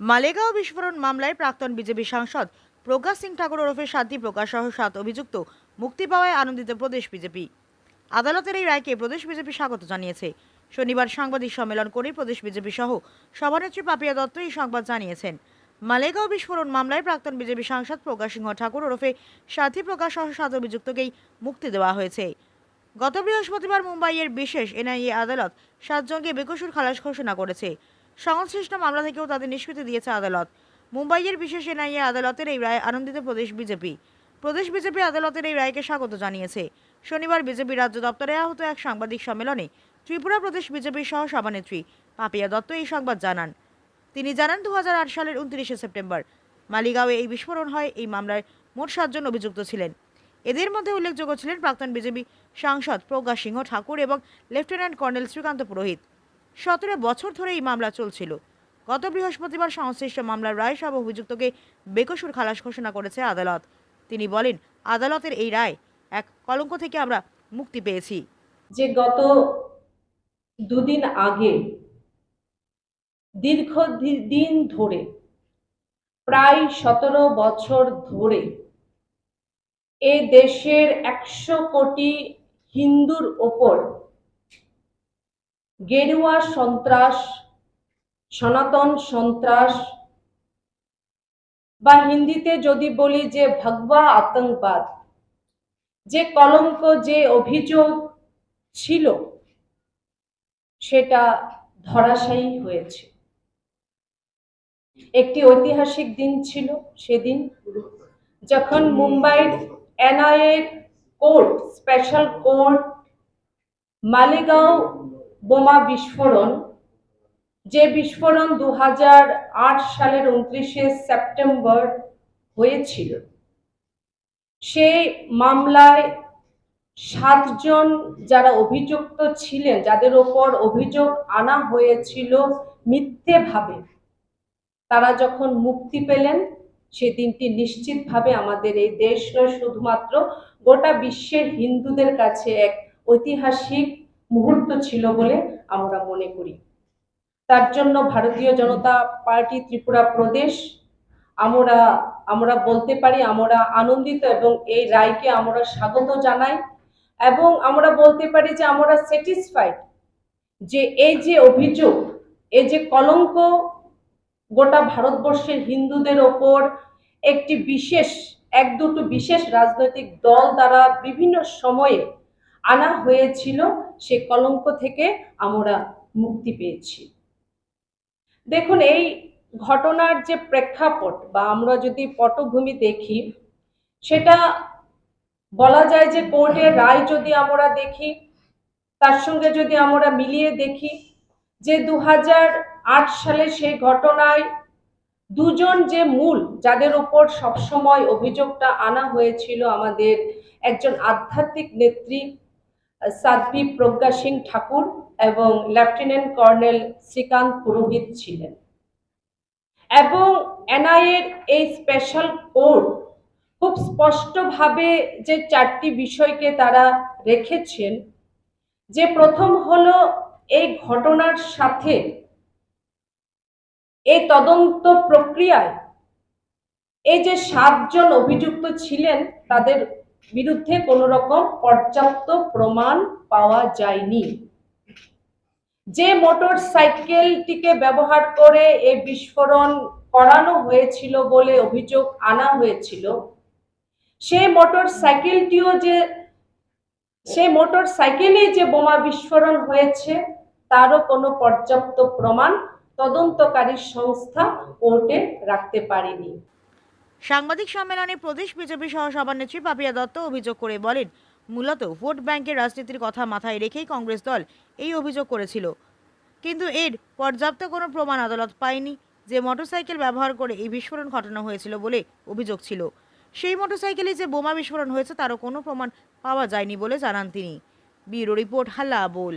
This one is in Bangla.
মালেগাঁও বিস্ফোরণ মামলায় প্রাক্তন বিজেপি সাংসদ প্রজ্ঞা সিং ঠাকুর ওরফে শান্তি প্রকাশ সহ সাত অভিযুক্ত মুক্তি পাওয়ায় আনন্দিত প্রদেশ বিজেপি। আদালতের এই রায়কে প্রদেশ বিজেপি স্বাগত জানিয়েছে। শনিবার সাংবাদিক সম্মেলন করে প্রদেশ বিজেপি সহ সভানেত্রী পাপিয়া দত্ত এই সংবাদ জানিয়েছেন। মালেগাঁও বিস্ফোরণ মামলায় প্রাক্তন বিজেপি সাংসদ প্রজ্ঞা সিংহ ঠাকুর ওরফে সাথী প্রকাশ সহ সাত অভিযুক্তকেই মুক্তি দেওয়া হয়েছে। গত বৃহস্পতিবার মুম্বাইয়ের বিশেষ এনআইএ আদালত সাতজনকে বেকসুর খালাস ঘোষণা করেছে। সংশ্লিষ্ট মামলা থেকেও তাদের নিষ্কৃতি দিয়েছে আদালত। মুম্বাইয়ের বিশেষ এনআইএ আদালতের এই রায় আনন্দিত প্রদেশ বিজেপি। প্রদেশ বিজেপি আদালতের এই রায়কে স্বাগত জানিয়েছে। শনিবার বিজেপি রাজ্য দপ্তরে আহত এক সাংবাদিক সম্মেলনে ত্রিপুরা প্রদেশ বিজেপির সহ সভানেত্রী পাপিয়া দত্ত এই সংবাদ জানান। তিনি জানান দু হাজার আট সালের উনত্রিশে সেপ্টেম্বর, মালিগাঁওয়ে এই বিস্ফোরণ হয়, এই মামলায় মোট সাতজন অভিযুক্ত ছিলেন। এদের মধ্যে উল্লেখযোগ্য ছিলেন প্রাক্তন বিজেপি সাংসদ প্রজ্ঞা সিংহ ঠাকুর এবং লেফটেন্যান্ট কর্নেল শ্রীকান্ত পুরোহিত। সতেরো বছর ধরে এই মামলা চলছিল। গত বৃহস্পতিবার সংশ্লিষ্ট মামলার রায় সব অভিযুক্তকে বেকসুর খালাস ঘোষণা করেছে আদালত। তিনি বলেন, আদালতের এই রায় এক কলঙ্ক থেকে আমরা মুক্তি পেয়েছি। যে গত দুদিন আগে, দীর্ঘ দিন ধরে, প্রায় সতেরো বছর ধরে, এ দেশের একশো কোটি হিন্দুর ওপর গেরুয়া সন্ত্রাস, সনাতন সন্ত্রাস, বা হিন্দিতে যদি বলি যে ভগবা আতঙ্কবাদ, যে কলঙ্ক, যে অভিযোগ ছিল, সেটা ধরাশায়ী হয়েছে। একটি ঐতিহাসিক দিন ছিল সেদিন, যখন মুম্বাইয়ের NIA court, special court, Malegaon বোমা বিস্ফোরণ। যে বিস্ফোরণ দু হাজার আট সালের উনত্রিশে সেপ্টেম্বর হয়েছিল, সেই মামলায় সাতজন যারা অভিযুক্ত ছিলেন, যাদের ওপর অভিযোগ আনা হয়েছিল মিথ্যেভাবে, তারা যখন মুক্তি পেলেন সেদিনটি নিশ্চিতভাবে আমাদের এই দেশ নয়, শুধুমাত্র গোটা বিশ্বের হিন্দুদের কাছে এক ঐতিহাসিক মুহূর্ত ছিল বলে আমরা মনে করি। তার জন্য ভারতীয় জনতা পার্টি ত্রিপুরা প্রদেশ, আমরা আমরা বলতে পারি আমরা আনন্দিত এবং এই রায়কে আমরা স্বাগত জানাই এবং আমরা বলতে পারি যে আমরা স্যাটিসফাইড যে এই যে অভিযোগ, এই যে কলঙ্ক গোটা ভারতবর্ষের হিন্দুদের ওপর একটি বিশেষ, এক দুটো বিশেষ রাজনৈতিক দল দ্বারা বিভিন্ন সময়ে আনা হয়েছিল, সে কলঙ্ক থেকে আমরা মুক্তি পেয়েছি। দেখুন, এই ঘটনার যে প্রেক্ষাপট বা আমরা যদি পটভূমি দেখি, সেটা বলা যায় যে কোর্টের রায় যদি আমরা দেখি, তার সঙ্গে যদি আমরা মিলিয়ে দেখি যে দু সালে সেই ঘটনায় দুজন যে মূল, যাদের উপর সবসময় অভিযোগটা আনা হয়েছিল আমাদের একজন আধ্যাত্মিক নেত্রী আহ, প্রজ্ঞা সিং ঠাকুর এবং লেফটেন্যান্ট কর্নেল শ্রীকান্ত পুরোহিত ছিলেন। এবং এনআইএর এই স্পেশাল কোর্ট খুব স্পষ্টভাবে যে চারটি বিষয়কে তারা রেখেছেন যে প্রথম হলো এই ঘটনার সাথে এই তদন্ত প্রক্রিয়ায় এই যে সাতজন অভিযুক্ত ছিলেন তাদের বিরুদ্ধে কোনো রকম পর্যাপ্ত প্রমাণ পাওয়া যায়নি। যে মোটর সাইকেলটিকে ব্যবহার করে এই বিস্ফোরণ করানো হয়েছিল বলে অভিযোগ আনা হয়েছিল সেই মোটর সাইকেলটিও যে সেই মোটর সাইকেলে যে বোমা বিস্ফোরণ হয়েছে, তারও কোনো পর্যাপ্ত প্রমাণ তদন্তকারী সংস্থা কোর্টে রাখতে পারেনি। সাংবাদিক সম্মেলনে প্রদেশ বিজেপি সহ সভানেত্রী পাপিয়া দত্ত অভিযোগ করে বলেন, মূলত ভোট ব্যাংকের রাজনীতির কথা মাথায় রেখেই কংগ্রেস দল এই অভিযোগ করেছিল। কিন্তু এর পর্যাপ্ত কোনো প্রমাণ আদালত পায়নি যে মোটরসাইকেল ব্যবহার করে এই বিস্ফোরণ ঘটানো হয়েছিল বলে অভিযোগ ছিল। সেই মোটরসাইকেলে যে বোমা বিস্ফোরণ হয়েছে তারও কোনো প্রমাণ পাওয়া যায়নি বলে জানান তিনি। ব্যুরো রিপোর্ট হাল্লা বোল